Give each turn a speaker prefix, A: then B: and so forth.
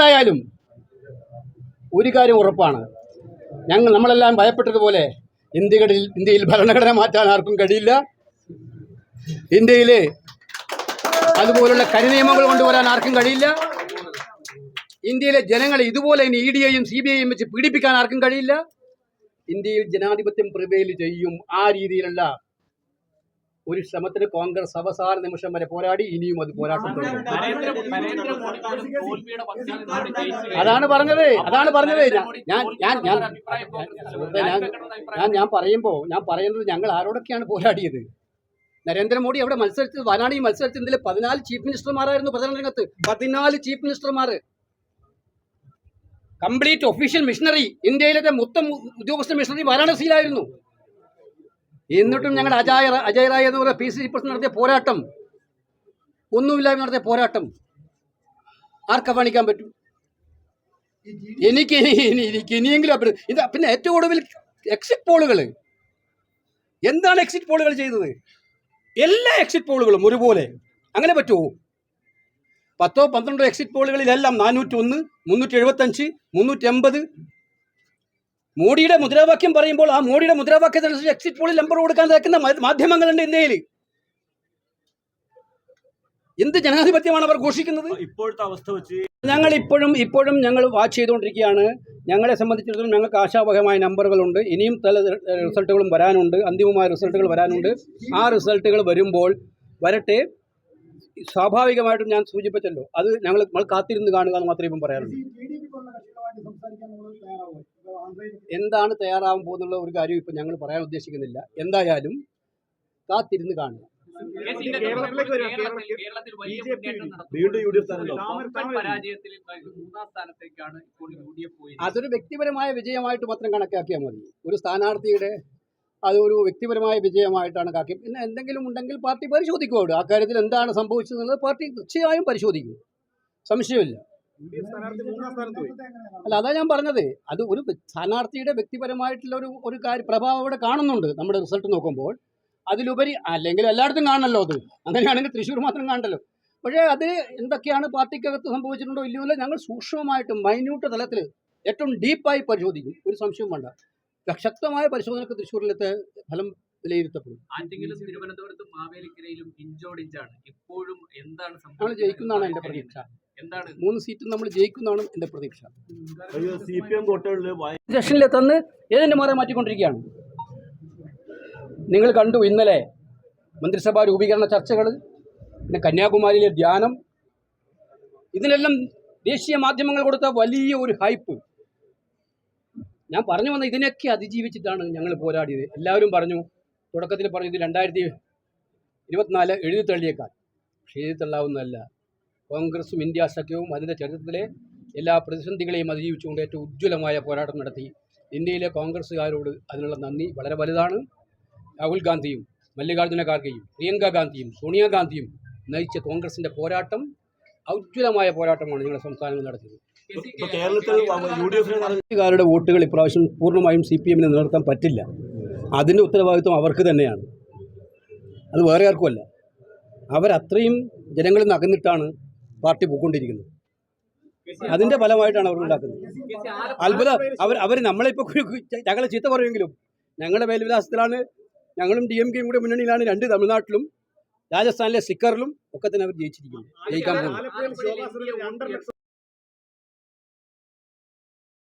A: എന്തായാലും ഒരു കാര്യം ഉറപ്പാണ്. ഞങ്ങൾ നമ്മളെല്ലാം ഭയപ്പെട്ടതുപോലെ ഇന്ത്യകളിൽ ഇന്ത്യയിൽ ഭരണഘടന മാറ്റാൻ ആർക്കും കഴിയില്ല. ഇന്ത്യയിൽ അതുപോലുള്ള കരിനിയമങ്ങൾ കൊണ്ടുവരാൻ ആർക്കും കഴിയില്ല. ഇന്ത്യയിലെ ജനങ്ങളെ ഇതുപോലെ ഇനി ഇ ഡി ഐയും സി ബി ഐയും വെച്ച് പീഡിപ്പിക്കാൻ ആർക്കും കഴിയില്ല. ഇന്ത്യയിൽ ജനാധിപത്യം പ്രിവെയിൽ ചെയ്യും ആ രീതിയിലുള്ള ഒരു ശ്രമത്തിന് കോൺഗ്രസ് അവസാന നിമിഷം വരെ പോരാടി ഇനിയും അത് പോരാട്ടം അതാണ് പറഞ്ഞത്. അതാണ് പറഞ്ഞത്. ഞാൻ ഞാൻ ഞാൻ ഞാൻ ഞാൻ ഞാൻ പറയുമ്പോൾ ഞാൻ പറയുന്നത് ഞങ്ങൾ ആരോടൊക്കെയാണ് പോരാടിയത്? നരേന്ദ്രമോദി അവിടെ മത്സരിച്ചത് വയനാട് ഈ മത്സരിച്ചത് ഇതിൽ പതിനാല് ചീഫ് മിനിസ്റ്റർമാരായിരുന്നു പ്രചരണ രംഗത്ത് പതിനാല് ചീഫ് മിനിസ്റ്റർമാർ കംപ്ലീറ്റ് ഒഫീഷ്യൽ മിഷണറി ഇന്ത്യയിലെ മൊത്തം ഉദ്യോഗസ്ഥ മിഷണറി വാരാണസിയിലായിരുന്നു. എന്നിട്ടും ഞങ്ങൾ അജായ അജയ് റായ് എന്ന് പറയുന്ന പി സി പ്രസിഡന്റ് നടത്തിയ പോരാട്ടം ഒന്നുമില്ലായ്മ നടത്തിയ പോരാട്ടം ആർക്ക് കാണിക്കാൻ പറ്റും? എനിക്ക് എനിക്ക് ഇനിയെങ്കിലും ഇത് പിന്നെ ഏറ്റവും ഒടുവിൽ എക്സിറ്റ് പോളുകൾ എന്താണ് എക്സിറ്റ് പോളുകൾ ചെയ്തത് എല്ലാ എക്സിറ്റ് പോളുകളും ഒരുപോലെ അങ്ങനെ പറ്റുമോ? പത്തോ പന്ത്രണ്ടോ എക്സിറ്റ് പോളുകളിലെല്ലാം നാനൂറ്റി ഒന്ന് മുന്നൂറ്റി എഴുപത്തഞ്ച് മുന്നൂറ്റി എൺപത് മോഡിയുടെ മുദ്രാവാക്യം പറയുമ്പോൾ ആ മോഡിയുടെ മുദ്രാവാക്യത്തിനനുസരിച്ച് എക്സിറ്റ് പോളിൽ നമ്പർ കൊടുക്കാൻ നിൽക്കുന്ന മാധ്യമങ്ങളുണ്ട് ഇന്ത്യയിൽ. എന്ത് ജനാധിപത്യമാണ് അവർ ഘോഷിക്കുന്നത്?
B: ഇപ്പോഴത്തെ അവസ്ഥ വെച്ച്
A: ഞങ്ങൾ ഇപ്പോഴും ഇപ്പോഴും ഞങ്ങൾ വാച്ച് ചെയ്തുകൊണ്ടിരിക്കുകയാണ്. ഞങ്ങളെ സംബന്ധിച്ചിടത്തോളം ഞങ്ങൾക്ക് ആശാവഹമായ നമ്പറുകളുണ്ട് ഇനിയും പല റിസൾട്ടുകളും വരാനുണ്ട്. അന്തിമമായ റിസൾട്ടുകൾ വരാനുണ്ട്. ആ റിസൾട്ടുകൾ വരുമ്പോൾ വരട്ടെ. സ്വാഭാവികമായിട്ടും ഞാൻ സൂചിപ്പിച്ചല്ലോ. അത് ഞങ്ങൾ നമ്മൾ കാത്തിരുന്ന് കാണുക എന്ന് മാത്രമേ ഇപ്പം പറയാനുള്ളൂ. എന്താണ് തയ്യാറാവാൻ പോകുന്നുള്ള ഒരു കാര്യം ഇപ്പം ഞങ്ങൾ പറയാൻ ഉദ്ദേശിക്കുന്നില്ല. എന്തായാലും കാത്തിരുന്ന് കാണുക. അതൊരു വ്യക്തിപരമായ വിജയമായിട്ട് മാത്രം കണക്കാക്കിയാൽ മതി. ഒരു സ്ഥാനാർത്ഥിയുടെ അതൊരു വ്യക്തിപരമായ വിജയമായിട്ടാണ് കാക്കി. പിന്നെ എന്തെങ്കിലും ഉണ്ടെങ്കിൽ പാർട്ടി പരിശോധിക്കും അവിടെ. ആ കാര്യത്തിൽ എന്താണ് സംഭവിച്ചതെന്നുള്ളത് പാർട്ടി തീർച്ചയായും പരിശോധിക്കും. സംശയമില്ല. അല്ല അതാ ഞാൻ പറഞ്ഞത്. അത് ഒരു സ്ഥാനാർത്ഥിയുടെ വ്യക്തിപരമായിട്ടുള്ള ഒരു ഒരു കാര്യ പ്രഭാവം അവിടെ കാണുന്നുണ്ട് നമ്മുടെ റിസൾട്ട് നോക്കുമ്പോൾ. അതിലുപരി അല്ലെങ്കിൽ എല്ലായിടത്തും കാണണല്ലോ അത്. അങ്ങനെയാണെങ്കിൽ തൃശ്ശൂർ മാത്രം കാണണ്ടല്ലോ. പക്ഷേ അത് എന്തൊക്കെയാണ് പാർട്ടിക്കകത്ത് സംഭവിച്ചിട്ടുണ്ടോ ഇല്ലയോ എന്ന് ഞങ്ങൾ സൂക്ഷ്മമായിട്ട് മൈന്യൂട്ട് തലത്തിൽ ഏറ്റവും ഡീപ്പായി പരിശോധിക്കും. ഒരു സംശയവും വേണ്ട. ശക്തമായ പരിശോധനക്ക് തൃശ്ശൂരിലത്തെ ഫലം വിലയിരുത്തപ്പെടും.
C: ആറ്റിങ്ങിലും തിരുവനന്തപുരത്തും മാവേലിക്കരയിലും ഇഞ്ചോടിഞ്ചാണ്. ഇപ്പോഴും എന്താണ് സംഭവിക്കുന്നത്
A: ജയിക്കുന്നതാണ് എന്റെ പ്രതീക്ഷ. മൂന്ന് സീറ്റും നമ്മൾ ജയിക്കുന്നതാണ് എന്റെ പ്രതീക്ഷ.
B: സി പി എം കോട്ടകളിൽ
A: സെഷനിൽ തന്ന് ഏതിന്റെ മാറി മാറ്റിക്കൊണ്ടിരിക്കുകയാണ്. നിങ്ങൾ കണ്ടു ഇന്നലെ മന്ത്രിസഭാ രൂപീകരണ ചർച്ചകൾ പിന്നെ കന്യാകുമാരിയിലെ ധ്യാനം. ഇതിനെല്ലാം ദേശീയ മാധ്യമങ്ങൾ കൊടുത്ത വലിയ ഒരു ഹൈപ്പ്. ഞാൻ പറഞ്ഞു വന്ന ഇതിനൊക്കെ അതിജീവിച്ചിട്ടാണ് ഞങ്ങൾ പോരാടിയത്. എല്ലാവരും പറഞ്ഞു തുടക്കത്തിൽ പറഞ്ഞു ഇത് രണ്ടായിരത്തി ഇരുപത്തിനാല് എഴുതി തള്ളിയേക്കാൾ പക്ഷേ എഴുതി തള്ളാവുന്നതല്ല. കോൺഗ്രസും ഇന്ത്യ സഖ്യവും അതിന്റെ ചരിത്രത്തിലെ എല്ലാ പ്രതിസന്ധികളെയും അതിജീവിച്ചുകൊണ്ട് ഏറ്റവും ഉജ്ജ്വലമായ പോരാട്ടം നടത്തി. ഇന്ത്യയിലെ കോൺഗ്രസ്സുകാരോട് അതിനുള്ള നന്ദി വളരെ വലുതാണ്. രാഹുൽ ഗാന്ധിയും മല്ലികാർജുന ഖാർഗെയും പ്രിയങ്ക ഗാന്ധിയും സോണിയാഗാന്ധിയും നയിച്ച കോൺഗ്രസിന്റെ പോരാട്ടം ഔജ്വലമായ പോരാട്ടമാണ് ഞങ്ങളുടെ സംസ്ഥാനങ്ങൾ നടത്തിയത്.
B: ഇപ്പൊ കേരളത്തിൽ യു ഡി
A: വോട്ടുകൾ ഇപ്രാവശ്യം പൂർണമായും സി പി എമ്മിന് നിലനിർത്താൻ പറ്റില്ല. അതിന്റെ ഉത്തരവാദിത്വം അവർക്ക് തന്നെയാണ്. അത് വേറെ ആർക്കുമല്ല അവരത്രയും ജനങ്ങളിൽ നിന്ന് അകന്നിട്ടാണ് പാർട്ടി പോയിക്കൊണ്ടിരിക്കുന്നത്. അതിന്റെ ഫലമായിട്ടാണ് അവർ ഉണ്ടാക്കുന്നത്. അത്ഭുത അവർ അവർ നമ്മളിപ്പോൾ ഞങ്ങളെ ചീത്ത പറയുമെങ്കിലും ഞങ്ങളുടെ മേൽവിലാസത്തിലാണ് ഞങ്ങളും ഡി എം കെയും കൂടെ മുന്നണിയിലാണ് രണ്ട് തമിഴ്നാട്ടിലും രാജസ്ഥാനിലെ സിക്കറിലും ഒക്കെ തന്നെ അവർ ജയിച്ചിരിക്കുന്നത്. ജയിക്കാൻ പോകുന്നത്.